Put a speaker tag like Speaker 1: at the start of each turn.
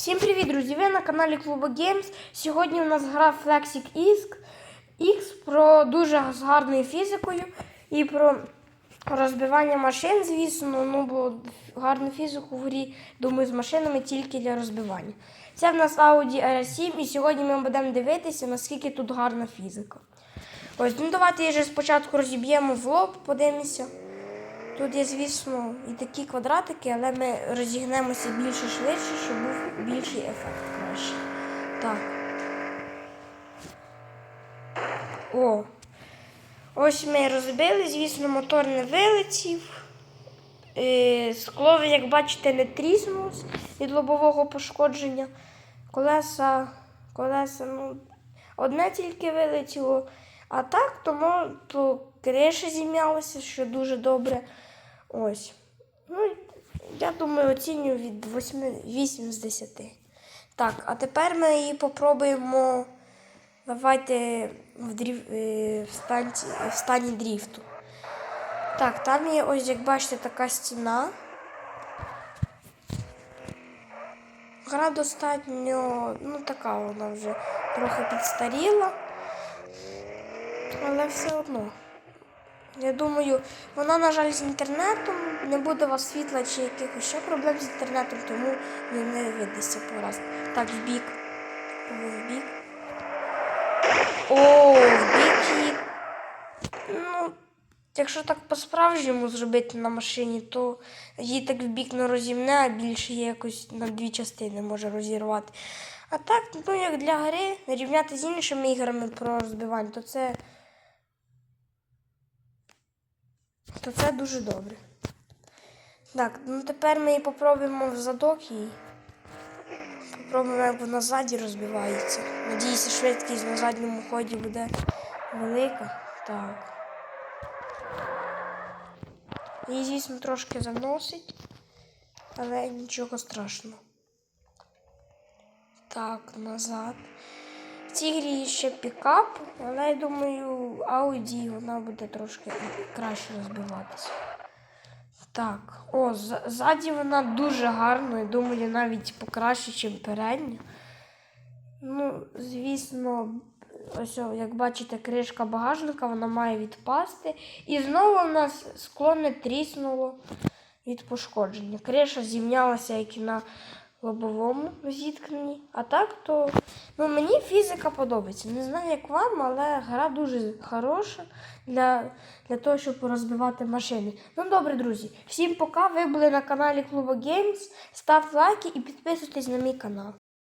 Speaker 1: Всім привіт, друзі! Ви на каналі Клубу Games. Сьогодні у нас гра Flexic X, про дуже гарною фізикою і про розбивання машин, звісно. Ну, бо гарну фізику в грі, думаю, з машинами тільки для розбивання. Це в нас Audi R7, і сьогодні ми будемо дивитися, наскільки тут гарна фізика. Ось, ну давайте її же спочатку розіб'ємо в лоб, подивимося. Тут є, звісно, і такі квадратики, але ми розігнемося більше швидше, щоб був більший ефект краще. Так. О. Ось ми розбили, звісно, мотор не вилетів. Е, Скло, як бачите, не тріснулось від лобового пошкодження. Колеса, колеса, ну, одне тільки вилетіло. А так, тому то криша зім'ялася, що дуже добре. Ось. Ну, я думаю, оцінюю від 8, 8 з 10. Так, а тепер ми її попробуємо. Давайте в, дрів, е, в, станці, в стані дріфту. Так, там є ось, як бачите, така стіна. Гра достатньо, ну така вона вже трохи підстаріла. Але все одно. Я думаю, вона, на жаль, з інтернетом, не буде у вас світла чи якихось ще проблем з інтернетом, тому не, не видасться по раз. Так, в бік. О, в бік. О, в бік. Ну, якщо так по-справжньому зробити на машині, то її так в бік не розімне, а більше її якось на дві частини може розірвати. А так, ну як для гри, рівняти з іншими іграми про розбивання, то це. То це дуже добре. Так, ну тепер ми її попробуємо в задок і попробуємо, як вона ззаді розбивається. Надіюся, швидкість на задньому ході буде велика. Так. Її, звісно, трошки заносить, але нічого страшного. Так, назад. В цій грі є ще пікап, але я думаю, Audi вона буде трошки краще розбиватися. Так, о, ззаді вона дуже гарна, я думаю, навіть покраще, ніж передня. Ну, звісно, ось, як бачите, кришка багажника вона має відпасти. І знову в нас скло не тріснуло від пошкодження. Криша зімнялася, як і на лобовому зіткненні. А так, то ну, мені фізика подобається. Не знаю, як вам, але гра дуже хороша для, для того, щоб розбивати машини. Ну добре, друзі, всім пока. Ви були на каналі Клуба Геймс. Ставте лайки і підписуйтесь на мій канал.